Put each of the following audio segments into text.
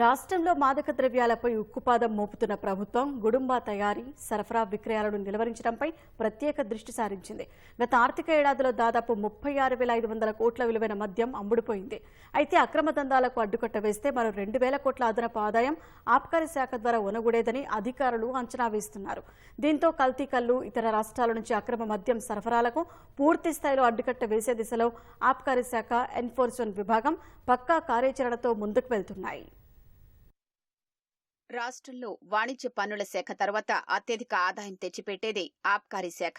రాష్ట్రంలో మాదక ద్రవ్యాలపై ఉక్కుపాదం మోపుతున్న ప్రభుత్వం గుడుంబా తయారీ సరఫరా విక్రయాలను నిలవరించడంపై ప్రత్యేక దృష్టి సారించింది. గత ఆర్థిక ఏడాదిలో దాదాపు ముప్పై ఆరు వేల ఐదు వందల కోట్ల విలువైన మద్యం అమ్ముడుపోయింది. అయితే అక్రమ దందాలకు అడ్డుకట్ట వేస్తే మరో రెండు వేల కోట్ల అదనపు ఆదాయం ఆబ్కారీ శాఖ ద్వారా ఒనగుడేదని అధికారులు అంచనా వేస్తున్నారు. దీంతో కల్తీ కల్లు ఇతర రాష్ట్రాల నుంచి అక్రమ మద్యం సరఫరాలకు పూర్తి స్థాయిలో అడ్డుకట్ట వేసే దిశలో ఆబ్కారీ శాఖ ఎన్ఫోర్స్మెంట్ విభాగం పక్కా కార్యాచరణతో ముందుకు వెళ్తున్నాయి. రాష్ట్రంలో వాణిజ్య పన్నుల శాఖ తర్వాత అత్యధిక ఆదాయం తెచ్చిపెట్టేది ఆబ్కారీ శాఖ.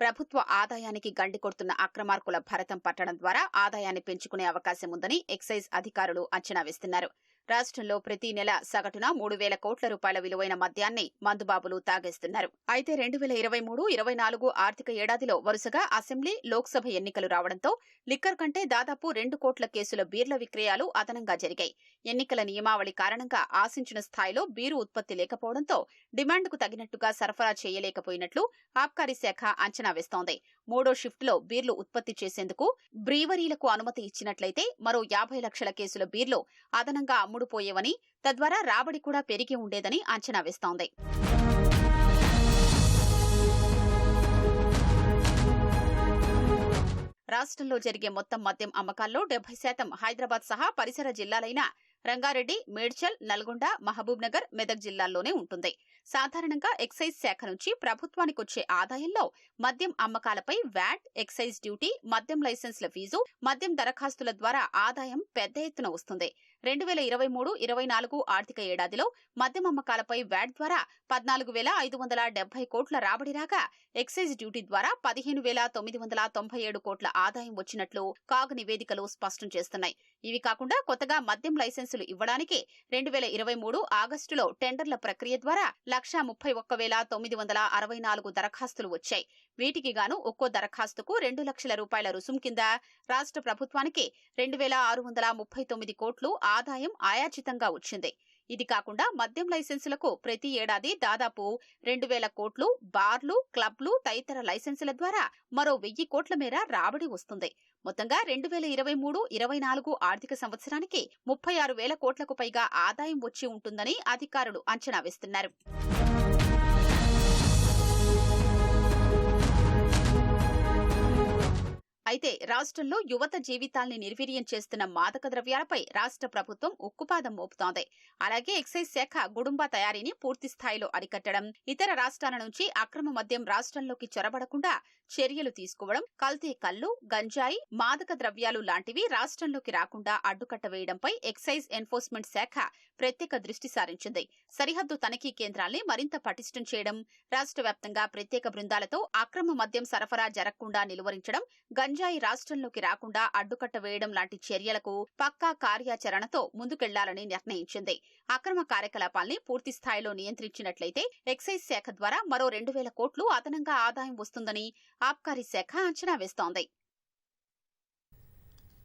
ప్రభుత్వ ఆదాయానికి గండి కొడుతున్న అక్రమార్కుల భరతం పట్టడం ద్వారా ఆదాయాన్ని పెంచుకునే అవకాశం ఉందని ఎక్సైజ్ అధికారులు అంచనా వేస్తున్నారు. రాష్ట్రంలో ప్రతి నెల సగటున మూడు వేల కోట్ల రూపాయల విలువైన మద్యాన్ని మందుబాబులు తాగేస్తున్నారు. అయితే రెండు వేల ఇరవై మూడు ఇరవై నాలుగు ఆర్థిక ఏడాదిలో వరుసగా అసెంబ్లీ లోక్సభ ఎన్నికలు రావడంతో లిక్కర్ కంటే దాదాపు రెండు కోట్ల కేసుల బీర్ల విక్రయాలు అదనంగా జరిగాయి. ఎన్నికల నియమావళి కారణంగా ఆశించిన స్థాయిలో బీరు ఉత్పత్తి లేకపోవడంతో డిమాండ్కు తగినట్టుగా సరఫరా చేయలేకపోయినట్లు ఆబ్కారీ శాఖ అంచనా వేస్తోంది. మూడో షిఫ్ట్లో బీర్లు ఉత్పత్తి చేసేందుకు బ్రీవరీలకు అనుమతి ఇచ్చినట్లయితే మరో యాభై లక్షల కేసుల బీర్లు అదనంగా అమ్ముడుపోయేవని తద్వారా రాబడి కూడా పెరిగి ఉండేదని అంచనా వేస్తోంది. రాష్ట్రంలో జరిగే మొత్తం మద్యం అమ్మకాల్లో డెబ్బై శాతం హైదరాబాద్ సహా పరిసర జిల్లాలైన రంగారెడ్డి మేడ్చల్ నల్గొండ మహబూబ్ నగర్ మెదక్ జిల్లాల్లోనే ఉంటుంది. సాధారణంగా ఎక్సైజ్ శాఖ నుంచి ప్రభుత్వానికి వచ్చే ఆదాయంలో మద్యం అమ్మకాలపై వ్యాట్ ఎక్సైజ్ డ్యూటీ మద్యం లైసెన్స్ల ఫీజు మద్యం దరఖాస్తుల ద్వారా ఆదాయం పెద్ద ఎత్తున వస్తుంది. రెండు వేల ఇరవై మూడు ఇరవై నాలుగు ఆర్థిక ఏడాదిలో మద్యం అమ్మకాలపై వ్యాట్ ద్వారా పద్నాలుగు వేల ఐదు వందల డెబ్బై కోట్ల రాబడి రాగా ఎక్సైజ్ డ్యూటీ ద్వారా పదిహేను వేల తొమ్మిది వందల తొంభై ఏడు కోట్ల ఆదాయం వచ్చినట్లు కాగ్ నివేదికలు స్పష్టం చేస్తున్నాయి. ఇవి కాకుండా కొత్తగా మద్యం లైసెన్స్ లైసెన్సులు ఇవ్వడానికి రెండు వేల ఇరవై మూడు ఆగస్టులో టెండర్ల ప్రక్రియ ద్వారా లక్షా ముప్పై ఒక్క వేల తొమ్మిది వందల అరవై నాలుగు దరఖాస్తులు వచ్చాయి. వీటికి గాను ఒక్కో దరఖాస్తుకు రెండు లక్షల రూపాయల రుసుం కింద రాష్ట్ర ప్రభుత్వానికి రెండు వేల ఆరు వందల ముప్పై తొమ్మిది కోట్లు ఆదాయం ఆయాచితంగా వచ్చింది. ఇది కాకుండా మద్యం లైసెన్సులకు ప్రతి ఏడాది దాదాపు రెండు వేల కోట్లు బార్లు క్లబ్లు తదితర లైసెన్సుల ద్వారా మరో వెయ్యి కోట్ల మేర రాబడి వస్తుంది. మొత్తంగా రెండు వేల ఇరవై మూడు ఇరవై నాలుగు ఆర్థిక సంవత్సరానికి ముప్పై ఆరు వేల కోట్లకు పైగా ఆదాయం వచ్చి ఉంటుందని అధికారులు అంచనా వేస్తున్నారు. అయితే రాష్ట్రంలో యువత జీవితాల్ని నిర్వీర్యం చేస్తున్న మాదక ద్రవ్యాలపై రాష్ట్ర ప్రభుత్వం ఉక్కుపాదం మోపుతోంది. అలాగే ఎక్సైజ్ శాఖ గుడుంబా తయారీని పూర్తి స్థాయిలో అరికట్టడం ఇతర రాష్ట్రాల నుంచి అక్రమ మద్యం రాష్ట్రంలోకి చొరబడకుండా చర్యలు తీసుకోవడం కల్తీ కల్లు గంజాయి మాదక ద్రవ్యాలు లాంటివి రాష్ట్రంలోకి రాకుండా అడ్డుకట్ట వేయడంపై ఎక్సైజ్ ఎన్ఫోర్స్మెంట్ శాఖ ప్రత్యేక దృష్టి సారించింది. సరిహద్దు తనిఖీ కేంద్రాల్ని మరింత పటిష్టం చేయడం రాష్ట్ర వ్యాప్తంగా ప్రత్యేక బృందాలతో అక్రమ మద్యం సరఫరా జరగకుండా నిలువరించడం గంజాయి రాష్ట్రంలోకి రాకుండా అడ్డుకట్ట వేయడం లాంటి చర్యలకు పక్కా కార్యాచరణతో ముందుకెళ్ళాలని నిర్ణయించింది. అక్రమ కార్యకలాపాల్ని పూర్తి స్థాయిలో నియంత్రించినట్లయితే ఎక్సైజ్ శాఖ ద్వారా మరో రెండు వేల కోట్లు అదనంగా ఆదాయం వస్తుందని ఆబ్కారీ శాఖ అంచనా వేస్తోంది.